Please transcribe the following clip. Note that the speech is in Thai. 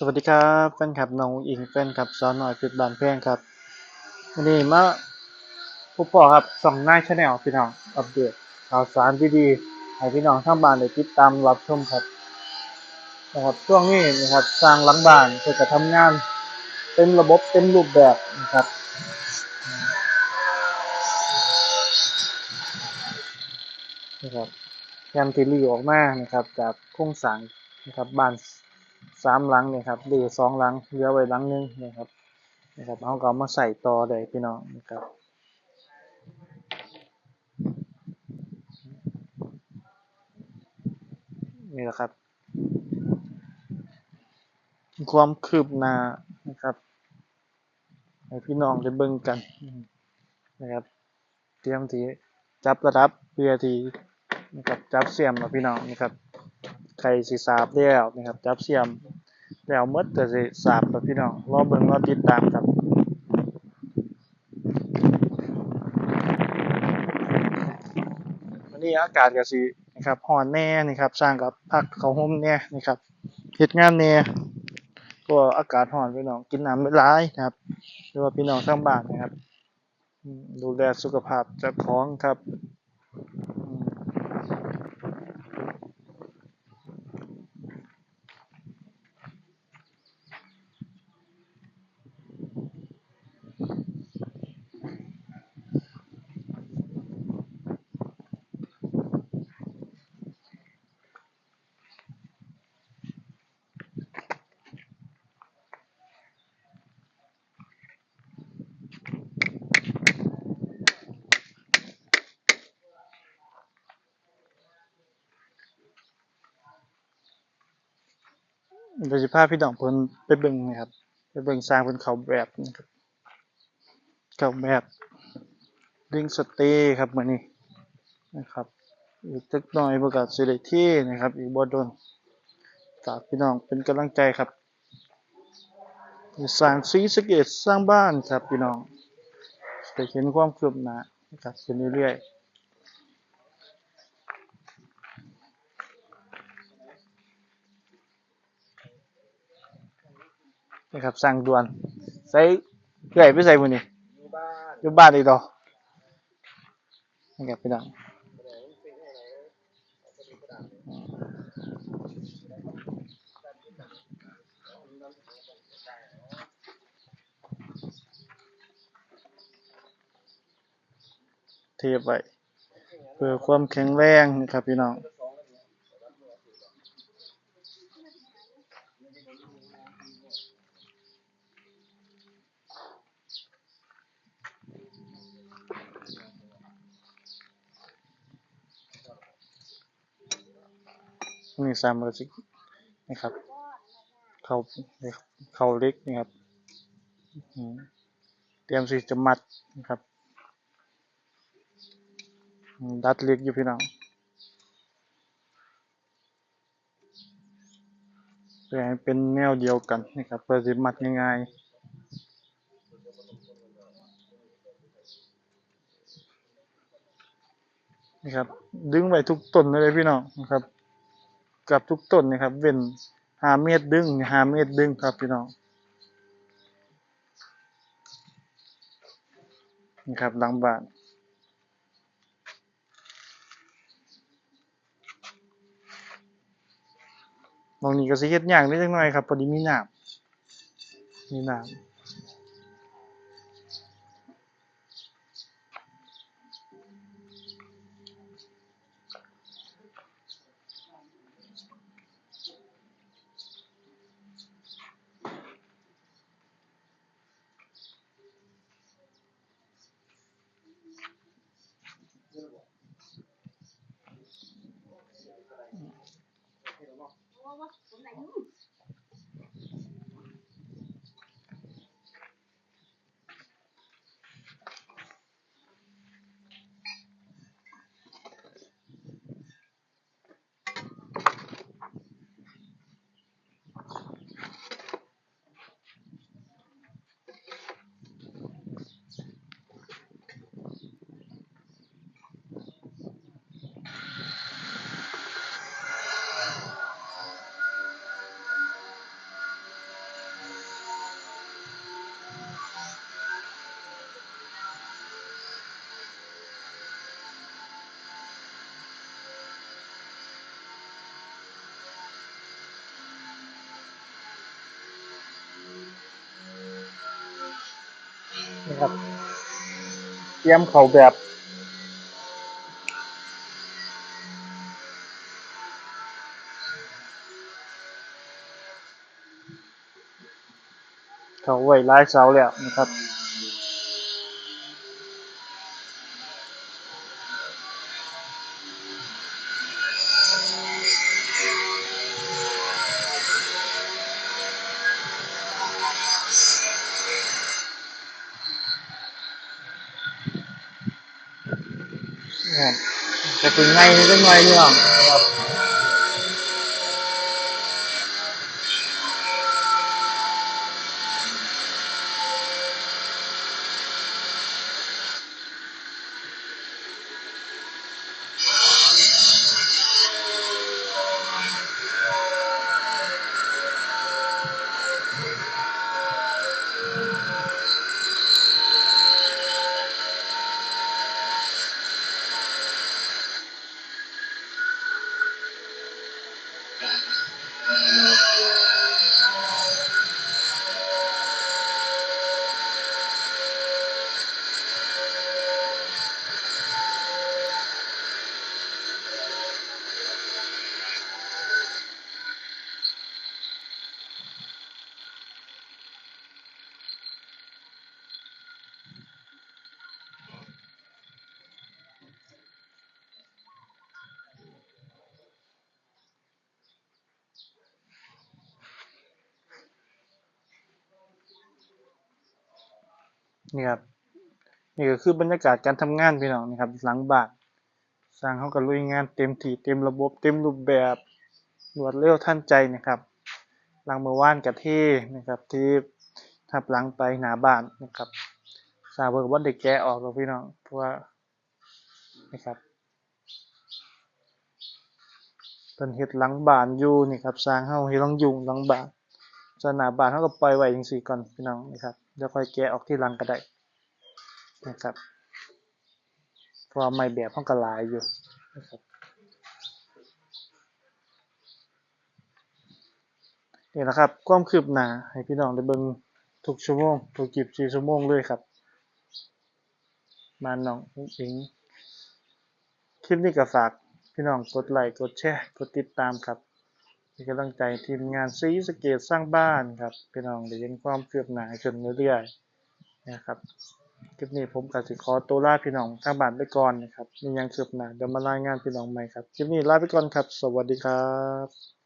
สวัสดีครับแฟนคลับน้องอิงแฟนคลับสาวน้อยเพชรบานแพงครับวันนี้มาผู้ปอครับส่องหน้าชาแนลพี่น้องอัปเดตข่าวสารดีๆให้พี่น้องทางบ้านได้ติดตามรับชมครับนะครับช่วงนี้นะครับสร้างหลังบ้านเพื่อจะทำงานเต็มระบบเต็มรูปแบบนะครับนะครับแคมทีรีออกมานะครับจากโครงสร้างนะครับบ้าน สามหลังเนี่ยครับหรือสองหลังเหลือไว้หลังหนึงนะครับนะครับเอาก็เอามาใส่ต่อได้พี่น้องนะครับนี่แหละครับ ความคืบหน้านะครับให้พี่น้องได้เบิ่งกันนะครับ เตรียมที่จับระดับเพื่อที่นะครับจับเสียมแล้วพี่น้องนะครับ ใครสิทราบแล้วนะครับจับเสียมแล้วหมดก็สิทราบแล้วพี่น้องรอเบิ่งรอติดตามครับวันนี้อากาศก็สินะครับร้อนแน่นี่ครับสร้างกับพักเขาห่มแน่นี่ครับเฮ็ดงานแน่ก็อากาศร้อนพี่น้องกินน้ำไม่หลายนะครับหรือว่าพี่น้องทางบ้านนะครับ ดูแลสุขภาพเจ้าของครับ อืมเดี๋ยวจะพาพี่น้องเพิ่นไปเบิ่งนะครับไปเบิ่งสร้างเพิ่นเขาแบบนะครับเขาแบบลิงสเตย์ครับมื้อนี้นะครับอีกจักหน่อยเพิ่นก็สิได้ที่นะครับ อีกบ่โดนฝากพี่น้องเป็นกำลังใจครับสร้างศรีสเกษสร้างบ้านครับพี่น้องจะเห็นความคืบหน้านะครับเรื่อยๆ นะครับสั่งด่วนใส่เกลือไปใส่มือนี่อยู่บ้านอยู่บ้านอีกต่อนะครับพี่น้องเทไว้เพื่อความแข็งแรงนะครับพี่น้อง นี่สามร้อยสิบนะครับ เขาเขาเล็กนะครับเตรียมสิจะมัดนะครับ ดัดเล็กอยู่พี่น้องเพื่อให้เป็นแนวเดียวกันนะครับเพื่อสิมัดง่ายๆนะครับ ดึงไว้ทุกต้นเลยพี่น้องนะครับ กับทุกต้นนะครับ เว้นหาเมตรดึงหาเมตรดึงครับพี่น้องนี่ครับหลังบ้านมองนี้ก็สิเฮ็ดยากนิดหน่อยครับพอดีมีน้ำมีน้น 我我我们买牛 ครับ เตรียมเขาแบบเขาไว้ร้ายเสาแล้วนะครับนะครับ จะถึงไงนิ นี่ครับนี่ก็คือบรรยากาศการทำงานพี่น้องนะครับ หลังบานสร้างเขาก็ลุยงานเต็มที่เต็มระบบเต็มรูปแบบรวดเร็วทันใจนะครับ หลังเมื่อวานกับที่นะครับที่ทับหลังไปหนาบ้านนะครับทราบว่าได้แกออกแล้วพี่น้องเพราะว่านะครับเป็นเฮ็ดหลังบานอยู่นี่ครับสร้างเฮาเฮ็ดหลังยุงหลังบานสนหนาบานเฮาก็ปล่อยไว้จังซี่ก่อนพี่น้องนะครับ เดี๋ยวค่อยแกะออกที่หลังก็ได้นะครับเพราะไม้แบบเฮาก็หลายอยู่นะครับนี่แหละครับความคืบหน้าให้พี่น้องได้เบิ่งทุกชั่วโมงทุก24ชั่วโมงเลยครับบ้านน้องอุ้งอิงคลิปนี้ก็ฝากพี่น้องกดไลค์กดแชร์กดติดตามครับ มีกำลังใจทีมงานซีสเกตสร้างบ้านครับพี่น้องได้เห็นความคืบหนาขึ้นเรื่อยๆนะครับคลิปนี้ผมกับสิขอตัวลาพี่น้องทางบ้านไปก่อนนะครับมียังคืบหนาเดี๋ยวมารายงานพี่น้องใหม่ครับคลิปนี้ลาไปก่อนครับ สวัสดีครับ